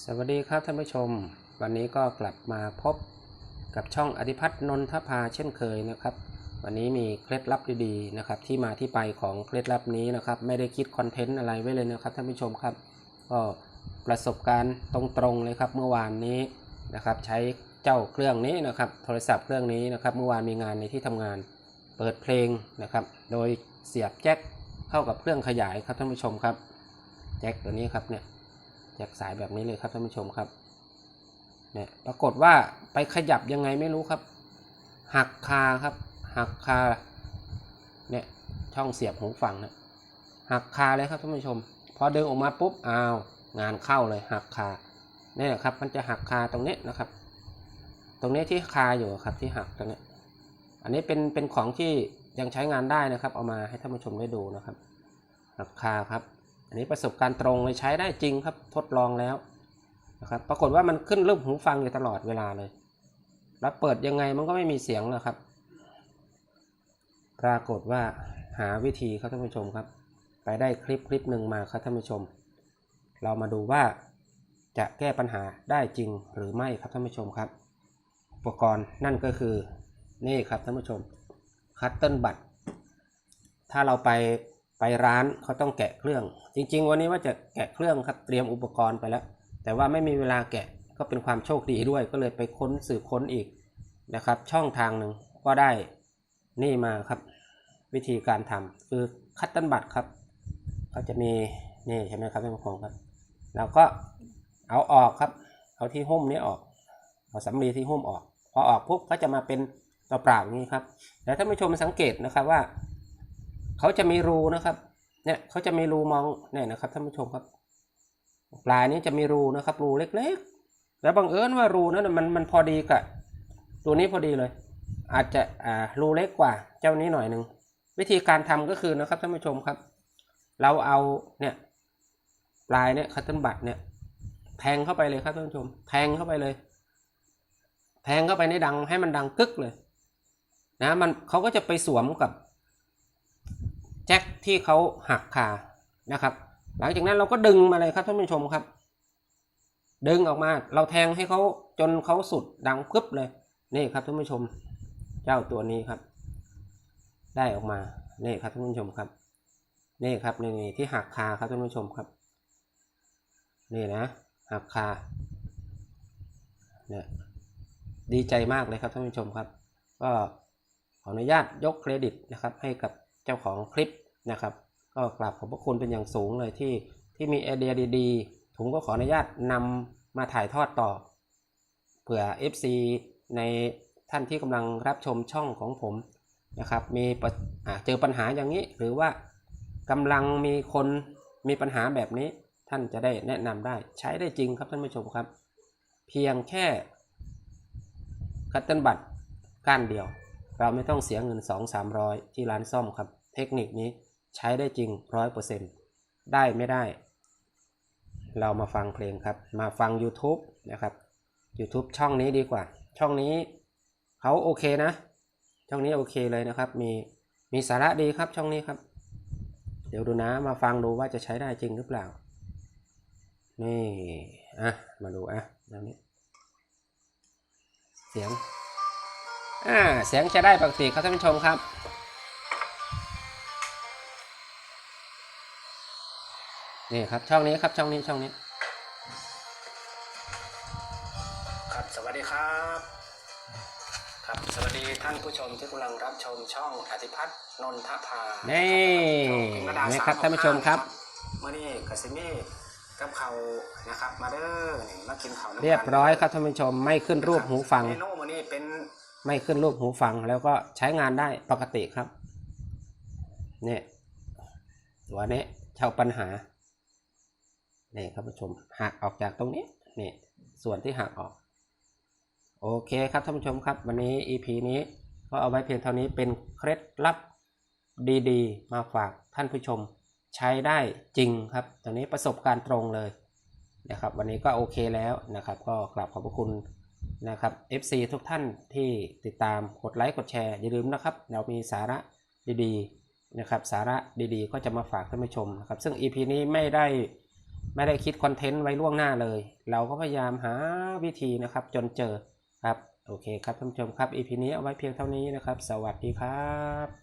สวัสดีครับท่านผู้ชม วันนี้ก็กลับมาพบกับช่องอธิพัฒน์นนทภาเช่นเคยนะครับ วันนี้มีเคล็ดลับดีๆนะครับ ที่มาที่ไปของเคล็ดลับนี้นะครับ ไม่ได้คิดคอนเทนต์อะไรไว้เลยนะครับท่านผู้ชมครับก็ประสบการณ์ตรงๆเลยครับเมื่อวานนี้นะครับ ใช้เจ้าเครื่องนี้นะครับ โทรศัพท์เครื่องนี้นะครับ เมื่อวานมีงานในที่ทำงานเปิดเพลงนะครับ โดยเสียบแจ็คเข้ากับเครื่องขยายครับท่านผู้ชมครับแจ็คตัวนี้ครับเนี่ย จ็คสายแบบนี้เลยครับท่านผู้ชมครับเนี่ยปรากฏว่าไปขยับยังไงไม่รู้ครับ หักคาครับ หักคาเนี่ยช่องเสียบหูฟังเนี่ยหักคาเลยครับท่านผู้ชม พอดึงออกมาปุ๊บอ้าวงานเข้าเลยหักคาเนี่ยครับมันจะหักคาตรงนี้นะครับ ตรงนี้ที่คาอยู่ครับที่หักตรงนี้อันนี้เป็นเป็นของที่ยังใช้งานได้นะครับ เอามาให้ท่านผู้ชมได้ดูนะครับหักคาครับ อันนี้ประสบการณ์ตรงเลยใช้ได้จริงครับทดลองแล้วนะครับปรากฏว่ามันขึ้นรูปหูฟังอยู่ตลอดเวลาเลย แล้วเปิดยังไงมันก็ไม่มีเสียงนะครับ ปรากฏว่าหาวิธีครับท่านผู้ชมครับ ไปได้คลิปคลิปหนึ่งมาครับท่านผู้ชม เรามาดูว่าจะแก้ปัญหาได้จริงหรือไม่ครับท่านผู้ชมครับ อุปกรณ์นั่นก็คือนี่ครับท่านผู้ชมคัตเติลบัตถ้าเราไป ไปร้านเขาต้องแกะเครื่อง จริง ๆ วันนี้ว่าจะแกะเครื่องครับเตรียมอุปกรณ์ไปแล้ว แต่ว่าไม่มีเวลาแกะก็เป็นความโชคดีด้วย ก็เลยไปค้นสืบค้นอีกนะครับ ช่องทางหนึ่งก็ได้นี่มาครับ วิธีการทำคือคัตเติลบัตครับก็จะมีนี่ใช่ไหมครับท่านผู้ชมครับเราก็เอาออกครับ เอาที่หุ้มนี้ออก เอาสำลีที่หุ้มออก พอออกปุ๊บก็จะมาเป็นตัวเปล่าอย่างนี้ครับแล้วท่านผู้ชมสังเกตนะครับว่า เขาจะมีรูนะครับ เนี่ยเขาจะมีรูมองเนี่ยนะครับท่านผู้ชมครับ ปลายนี้จะมีรูนะครับ รูเล็กๆ แล้วบังเอิญว่ารูนั้นมันมันพอดีกับตัวนี้พอดีเลย อาจจะอ่ารูเล็กกว่า เจ้านี้หน่อยหนึ่งวิธีการทำก็คือนะครับท่านผู้ชมครับ เราเอาเนี่ยปลายเนี่ยคัตเติลบัตเนี่ยแทงเข้าไปเลยครับท่านผู้ชม แทงเข้าไปเลย แทงเข้าไปในดังให้มันดังกึกเลย นะมันเขาก็จะไปสวมกับ แจ็คที่เขาหักคานะครับ หลังจากนั้นเราก็ดึงมาเลยครับท่านผู้ชมครับ ดึงออกมาเราแทงให้เขาจนเขาสุดดังพึบเลยนี่ครับท่านผู้ชม เจ้าตัวนี้ครับ ได้ออกมานี่ครับท่านผู้ชมครับนี่ครับนี่นี่ที่หักคาครับท่านผู้ชมครับ นี่นะหักคาเนี่ยดีใจมากเลยครับท่านผู้ชมครับ ก็ขออนุญาตยกเครดิตนะครับให้กับ เจ้าของคลิปนะครับ ก็กราบขอบพระคุณเป็นอย่างสูงเลยที่ที่มีไอเดียดีๆผมก็ขออนุญาตนำมาถ่ายทอดต่อเผื่อ FC ในท่านที่กำลังรับชมช่องของผมนะครับมีปะอ่าเจอปัญหาอย่างนี้ หรือว่ากำลังมีคนมีปัญหาแบบนี้ท่านจะได้แนะนำได้ใช้ได้จริงครับท่านผู้ชมครับ เพียงแค่คัตเติลบัตรก้านเดียว เราไม่ต้องเสียเงิน 2 3 0 0 ที่ร้านซ่อมครับ เทคนิคนี้ใช้ได้จริง 100%ได้ไม่ได้ เรามาฟังเพลงครับ มาฟัง YouTube นะครับ YouTube ช่องนี้ดีกว่า ช่องนี้เขาโอเคนะ ช่องนี้โอเคเลยนะครับ มีมีสาระดีครับช่องนี้ครับ เดี๋ยวดูนะมาฟังดูว่าจะใช้ได้จริงหรือเปล่า นี่ อะ มาดูอะตรงนี้เสียง อ่าเสียงจะได้ปกติครับท่านผู้ชมครับนี่ครับช่องนี้ครับช่องนี้ช่องนี้ ครับสวัสดีครับ ครับสวัสดีท่านผู้ชมที่กำลังรับชมช่องอธิพัฒน์นนทภานี่นี่นี่ครับท่านผู้ชมครับเมื่อนี้กัสิมีกับเขาวนะครับมาเด้อนี่มากินข้าวน้ำกันเรียบร้อยครับท่านผู้ชมไม่ขึ้นรูปหูฟังเมนูมื่อนี้เป็น ไม่ขึ้นรูปหูฟังแล้วก็ใช้งานได้ปกติครับเนี่ยตัวนี้เช่าปัญหาเนี่ยครับผู้ชมหักออกจากตรงนี้เนี่ยส่วนที่หักออกโอเคครับท่านผู้ชมครับ วันนี้ EP นี้ก็เอาไว้เพียงเท่านี้เป็นเคล็ดลับดีๆ มาฝากท่านผู้ชมใช้ได้จริงครับตอนนี้ประสบการณ์ตรงเลยนะครับ วันนี้ก็โอเคแล้วนะครับ ก็กราบขอบพระคุณ นะครับ FC ทุกท่านที่ติดตามกดไลค์กดแชร์อย่าลืมนะครับเรามีสาระดีๆนะครับสาระดีๆ ก็จะมาฝากท่านผู้ชมนะครับซึ่ง EP นี้ไม่ได้ไม่ได้คิดคอนเทนต์ไว้ล่วงหน้าเลย เราก็พยายามหาวิธีนะครับจนเจอครับ โอเคครับท่านผู้ชมครับ EP นี้เอาไว้เพียงเท่านี้นะครับ สวัสดีครับ